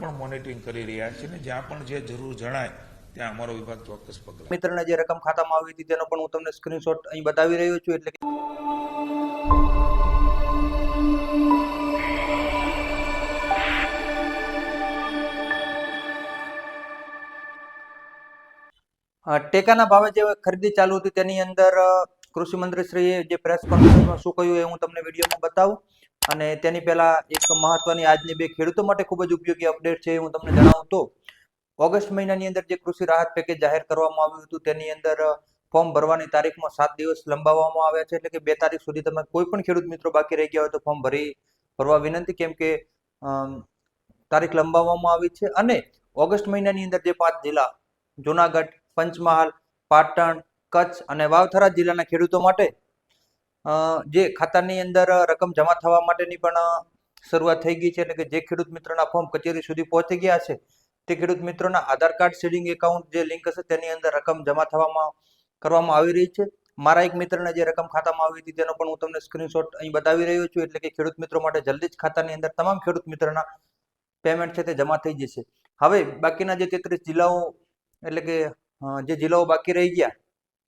પણ મોનિટરિંગ કરી રહ્યા છે ને જ્યાં પણ જે જરૂર જણાય, ત્યાં અમારો વિભાગ ચોક્કસ પગલાં. મિત્રને જે રકમ ખાતામાં આવી હતી તેનો પણ હું તમને સ્ક્રીનશોટ અહીં બતાવી રહ્યો છું, એટલે કે ટેકાના ભાવે જે ખરીદી ચાલુ હતી તેની અંદર કૃષિ મંત્રી મંત્રીશ્રીએ જે પ્રેસ કોન્ફરન્સમાં શું કહ્યું એ હું તમને વિડીયોમાં બતાવું. અને તેની પહેલા એક મહત્વની આજની બે ખેડૂતો માટે ખૂબ જ ઉપયોગી અપડેટ છે હું તમને જણાવું તો, ઓગસ્ટ મહિનાની અંદર જે કૃષિ રાહત પેકેજ જાહેર કરવામાં આવ્યું હતું, તેની અંદર ફોર્મ ભરવાની તારીખમાં સાત દિવસ લંબાવવામાં આવ્યા છે, એટલે કે બે તારીખ સુધી તમે કોઈ પણ ખેડૂત મિત્રો બાકી રહી ગયા હોય તો ફોર્મ ભરી, ભરવા વિનંતી કેમ કે તારીખ લંબાવવામાં આવી છે અને ઓગસ્ટ મહિનાની અંદર જે પાંચ જિલ્લા, જુનાગઢ, પંચમહાલ, પાટણ, કચ્છ અને વાવથરા જિલ્લાના ખેડૂતો માટે જે ખાતાની અંદર રકમ જમા થવા માટેની પણ શરૂઆત થઈ ગઈ છે એટલે કે જે ખેડૂત મિત્રોના ફોર્મ કચેરી સુધી પહોંચી ગયા છે, તે ખેડૂત મિત્રોના આધાર કાર્ડ, સેવિંગ એકાઉન્ટ જે લિંક હશે તેની અંદર રકમ જમા થવામાં, કરવામાં આવી રહી છે. મારા એક મિત્રને જે રકમ ખાતામાં આવી હતી તેનો પણ હું તમને સ્ક્રીનશોટ અહીં બતાવી રહ્યો છું, એટલે કે ખેડૂત મિત્રો માટે જલ્દી જ ખાતાની અંદર તમામ ખેડૂત મિત્રના પેમેન્ટ છે તે જમા થઈ જશે. હવે બાકીના જે તેત્રીસ જિલ્લાઓ, એટલે કે જે જિલ્લાઓ બાકી રહી ગયા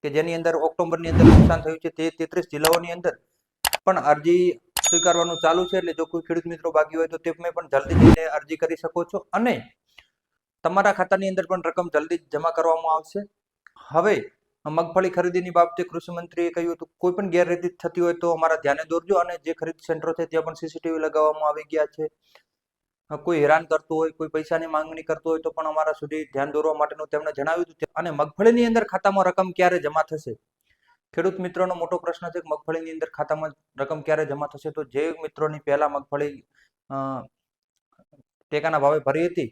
કે જેની અંદર ઓક્ટોબરની અંદર નુકસાન થયું છે તે તેત્રીસ જિલ્લાઓની અંદર પણ અરજી સ્વીકારવાનું ચાલુ છે, એટલે જો કોઈ ખેડૂત મિત્રો બાકી હોય તો તમે પણ જલ્દી જઈને અરજી કરી શકો છો. અને તમારા ખાતાની અંદર પણ રકમ જલ્દી જમા કરવામાં આવશે. હવે, મગફળી ખરીદીની બાબતે કૃષિ મંત્રીએ કહ્યું હતું, કોઈ પણ ગેરરીતિ થતી હોય તો અમારા ધ્યાને દોરજો અને જે ખરીદ સેન્ટરો છે ત્યાં પણ સીસીટીવી લગાવવામાં આવી ગયા છે. કોઈ હેરાન કરતું હોય, કોઈ પૈસાની માંગણી કરતું હોય તો પણ અમારા સુધી ધ્યાન દોરવા માટેનું તેમણે જણાવ્યું હતું. અને મગફળીની અંદર ખાતામાં રકમ ક્યારે જમા થશે? ખેડૂત મિત્રોનો મોટો પ્રશ્ન છે કે મગફળીની અંદર ખાતામાં રકમ ક્યારે જમા થશે? તો જે મિત્રોની પહેલા મગફળી ટેકાના ભાવે ભરી હતી,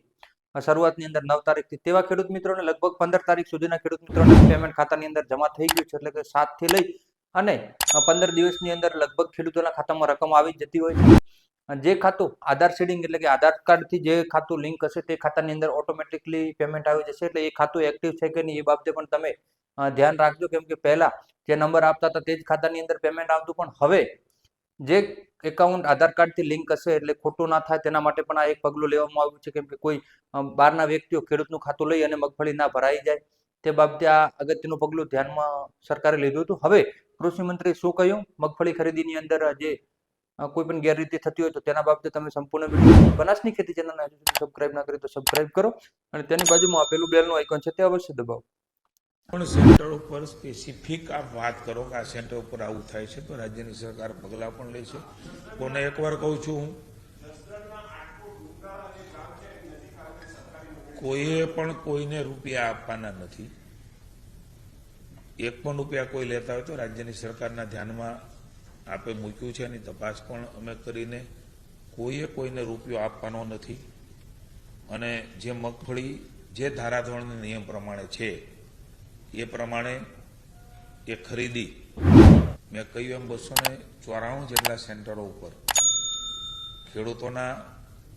શરૂઆતની અંદર નવ તારીખથી, તેવા ખેડૂત મિત્રોને લગભગ પંદર તારીખ સુધીના ખેડૂત મિત્રોને પેમેન્ટ ખાતાની અંદર જમા થઈ ગયું છે, એટલે કે સાતથી લઈ અને પંદર દિવસની અંદર લગભગ ખેડૂતોના ખાતામાં રકમ આવી જતી હોય છે. અ, જે ખાતું આધાર સીડિંગ એટલે કે આધાર કાર્ડથી જે ખાતું લિંક હશે તે ખાતાની અંદર ઓટોમેટિકલી પેમેન્ટ આવી જશે. એટલે એ ખાતું એક્ટિવ છે કે નહીં એ બાબતે પણ તમે ધ્યાન રાખજો. કેમ કે પહેલા જે નંબર આપતા હતા તે જ ખાતાની અંદર પેમેન્ટ આવતું. પણ હવે જે એકાઉન્ટ આધાર કાર્ડથી લિંક હશે એટલે ખોટું ના થાય તેના માટે પણ આ એક પગલું લેવામાં આવ્યું છે. કેમ કે કોઈ બહારના વ્યક્તિઓ ખેડૂતનું ખાતું લઈ અને મગફળી ના ભરાઈ જાય તે બાબતે આ અગત્યનું પગલું ધ્યાનમાં સરકારે લીધું હતું. હવે કૃષિ મંત્રી શું કહ્યું? મગફળી ખરીદીની અંદર જે કોઈ પણ ગેરરીતિ થતી હોય તો તેના બાબતે તમે સંપૂર્ણ વીડિયો બનાસની ખેતી ચેનલને સબસ્ક્રાઇબ ના કરી તો સબસ્ક્રાઇબ કરો અને તેની બાજુમાં આપેલું બેલનું આઇકોન છે તે અવશ્ય દબાવો. પણ સેન્ટર ઉપર સ્પેસિફિક આપ વાત કરો કે આ સેન્ટર ઉપર આવું થાય છે તો રાજ્યની સરકાર પગલાં પણ લે છે. કોને એકવાર કહું છું હું, કોઈએ પણ કોઈને રૂપિયા આપવાના નથી. એક પણ રૂપિયા કોઈ લેતા હોય તો રાજ્યની સરકારના ધ્યાનમાં આપે મૂક્યું છે એની તપાસ પણ અમે કરીને કોઈએ કોઈને રૂપિયો આપવાનો નથી. અને જે મગફળી, જે ધારાધોરણ નિયમ પ્રમાણે છે, એ પ્રમાણે એ ખરીદી. મેં કહ્યું એમ બસો ને ચોરાણું જેટલા સેન્ટરો ઉપર. ખેડૂતોના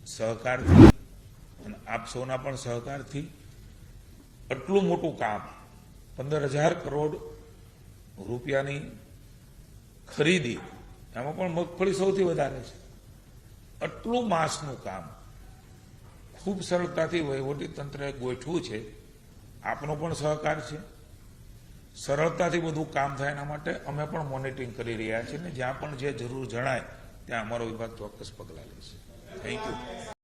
સહકારથી અને આપ સૌના પણ સહકારથી આટલું મોટું કામ, પંદર હજાર કરોડ રૂપિયાની ખરીદી. એમાં પણ મગફળી સૌથી વધારે છે. આટલું માસનું કામ. ખૂબ સરળતાથી વહીવટી તંત્રએ ગોઠવું છે. આપનો પણ સહકાર છે. સરળતાથી બધું કામ થાય એના માટે અમે પણ મોનિટરિંગ કરી રહ્યા છીએ ને જ્યાં પણ જે જરૂર જણાય, ત્યાં અમારો વિભાગ ચોક્કસ પગલાં લેશે. Thank you